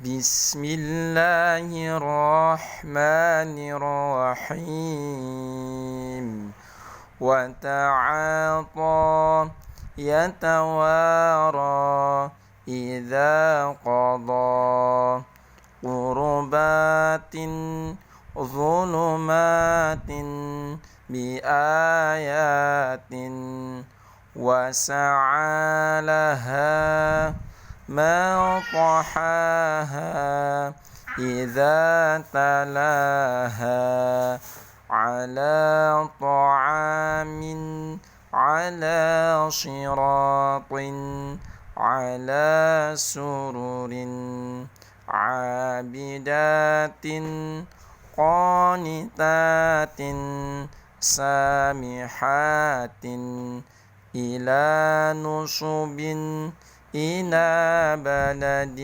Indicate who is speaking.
Speaker 1: بسم الله الرحمن الرحيم. وتعاطى يتوارى إذا قضى. قربات ظلمات بآيات وسعى لها. ما طحاها إذا تلاها على طعام على صراط على سرر عابدات قانتات سامحات إلى نصب إلى بلد